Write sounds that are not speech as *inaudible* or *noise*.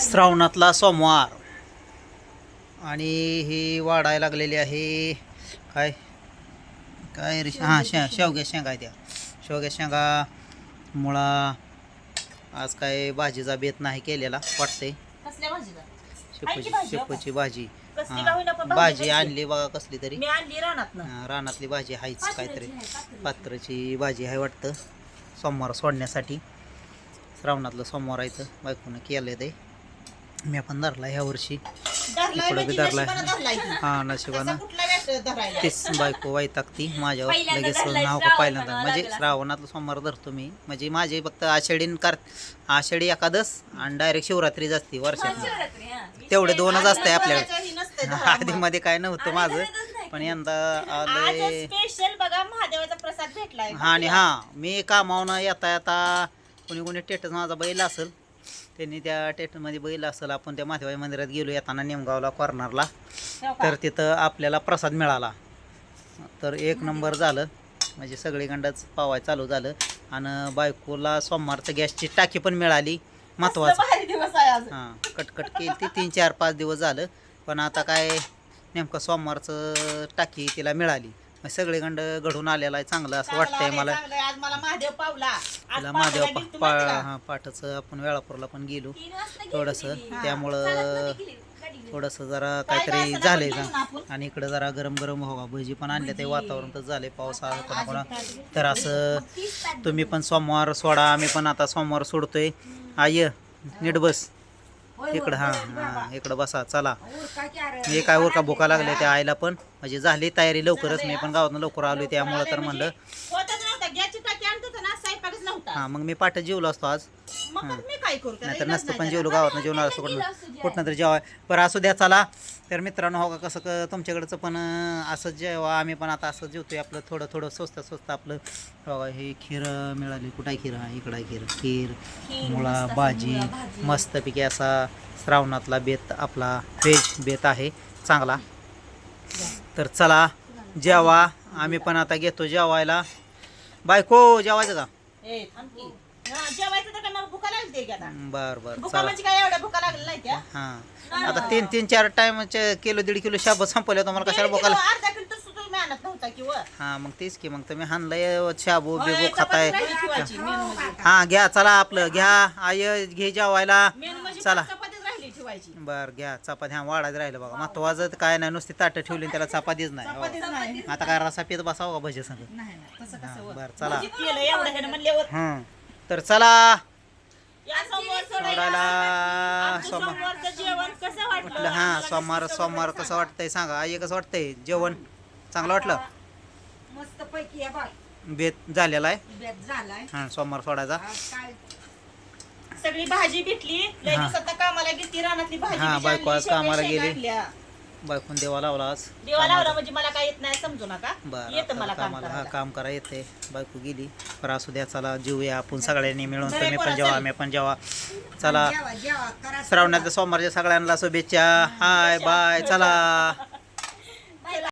श्रावणातला सोमवार. आणि ही वाढायला लागलेली आहे. काय? काय रे? हां शे शेवग्या शेंगा त्या शेवग्या शेंगा मुळा आज काय भाजीचा बेत नाही केलेला वाटते शेपूची शेपूची भाजी. हां. भाजी. आणली बघा कसली तरी. रानातली भाजी आहेच काहीतरी. पात्राची भाजी आहे वाटतं. सोमवार सोडण्यासाठी. श्रावणातलं सोमवार आहे तर बायकोनं केलं ते. मी पण धरला ह्या वर्षी. इकडं बी म्हणजे धरलाय की. हा नशिबानं? तीच बायको वैतागती माझ्यावर लगेच नाव का पहिल्यांदा म्हणजे. श्रावणातलं सोमवार धरतो मी. म्हणजे माझे फक्त आषाढीन कार आषाढी एकादश आणि डायरेक्ट शिवरात्री असते वर्षात. तेवढे दोनच असते आपल्याकडे. आधी मध्ये काय नव्हतं माझं. पण यंदा आज आलंय स्पेशल बघा महादेवाचा प्रसाद भेटलाय. हा आणि हा मी कामावनं येता येता कोणी कोणी टेटस माझा बैल असेल त्यांनी त्या टेटमध्ये बैल असेल आपण त्या माथेबाई मंदिरात गेलो येताना नेमगावला कॉर्नरला? तर तिथं आपल्याला प्रसाद मिळाला. तर एक नंबर झालं. म्हणजे सगळीकडंच पावाय चालू झालं. आणि बायकोला सोमवारचं गॅसची टाकी पण मिळाली. महत्वाचं. हां कटकट केली ती. तीन चार पाच दिवस झालं. पण आता काय नेमकं सोमवारचं टाकी तिला मिळाली. सगळीकडं घडून आलेलं आहे चांगलं असं वाटतंय मला. आज मला महादेव पावला तिला महादेव पा पा का? हां पाठाचं आपण वेळापूरला पण गेलो थोडंसं. त्यामुळं. थोडंसं जरा काहीतरी झालंय आपण? आणि इकडं जरा गरम गरम व्हावा भजी पण आणले ते. वातावरण तर झालंय पाऊस आला कोणा कोणा आज तर असं. तुम्ही पण सोमवार सोडा आम्ही पण आता सोमवार सोडतोय आय नीट बस इकडं हां हां इकडं बसा चला. की. मी काय उरका भुका लागल्या त्या आईला पण. म्हणजे झाली तयारी लवकरच मी पण गावातून लवकर आलोय त्यामुळं तर म्हणलं होतच नव्हता गॅसची टाकी आणत होता ना स्वयंपाकच नव्हता हां मग मी पाठ जेवलो असतो आज. मग मी काय करू त्याला नाहीतर इलाज नसतं नाही पण त्याला. जेवलो गावातनं जेवणार असं कुठं कुठनं तरी जेवाय. बरं असू द्या चला. तर मित्रांनो हो का कसं क तुमच्याकडचं पण अं, असं जेव्हा आम्ही पण आता असं जेवतोय आपलं थोडं थोडं स्वस्त स्वस्त आपलं. हो का, हे खीर अं, मिळाली. कुठं आहे खीर? हा इकडं आहे खीर. खीर खीर, मुळा मस्त असं भाजी मुळा भाजी. मस्तपैकी असा श्रावणातला बेत आपला व्हेज बेत आहे. चांगला. तर चला जेवा. आम्ही पण आता घेतो जेवायला. बायको जेवायचं का? ए, थांब की. हा, जेवायचं तर काय मला भुका लागली की आता बर बर भुका म्हणजे काय एवढ्या भुका लागल्या नाही त्या हां आता तीन तीन चार टाइम किलो दीड किलो शाबत संपवले तुम्हाला कशाला दीड बोकाला किलो, अर्धा किलो तर सुद्धा मेहनत नव्हता की व. हां मग तेच की मग तुम्ही हाणलंय शाबू बिबू खाताय मेनू मध्ये. हां घ्या चला आपलं घ्या आय घे जेवायला म्हणजे चला. ठेवायची बर घ्या. चपाती. हां वाढायचं राहिलं बघा. महत्वाचं काय नाही नुसती ताटं ठेवली आणि त्याला चपातीच नाही. हो. चपातीच नाही. आता काय रसा पित बसावं का भजी संग? नाही, नाही, तसं कसं व. बर चला. भजी केलं एवढं ह्यानं म्हणल्यावर. हं. तर चला. या सोमवार सोडायला. सोमवार. सोमवारचं जेवण कसं वाटलं? हां सोमवार सोमवार कसं वाटतंय सांगा. आई कसं वाटतंय? जेवण? चांगलं वाटलं? मस्त पैकी आहे बघ बेत झालेला आहे? बेत झालाय. हां सोमवार सोडायचा. आज सगळी भाजी भेटली. लय हा. दिवसात कामाला गेली रानातली भाजी हा, बिजी बायको आणली, आज कामाला शेवग्या शेंगा गेली. आणल्या. बायकून देवा लावला आज देवा लावला म्हणजे मला काय येत नाही समजू नका. बरं येतं मला काम कामाला. हा करायला. काम करा येते. बायको गेली. पर असू द्या चला जीवया आपण सगळ्यांनी मिळून. बरं, तुम्ही पण बरं, जेवा चल. आम्ही पण जेवा. चला. जेवा जेवा करा श्रावणाच्या सोमवारच्या सगळ्यांना शुभेच्छा. हाय बाय चला. *laughs*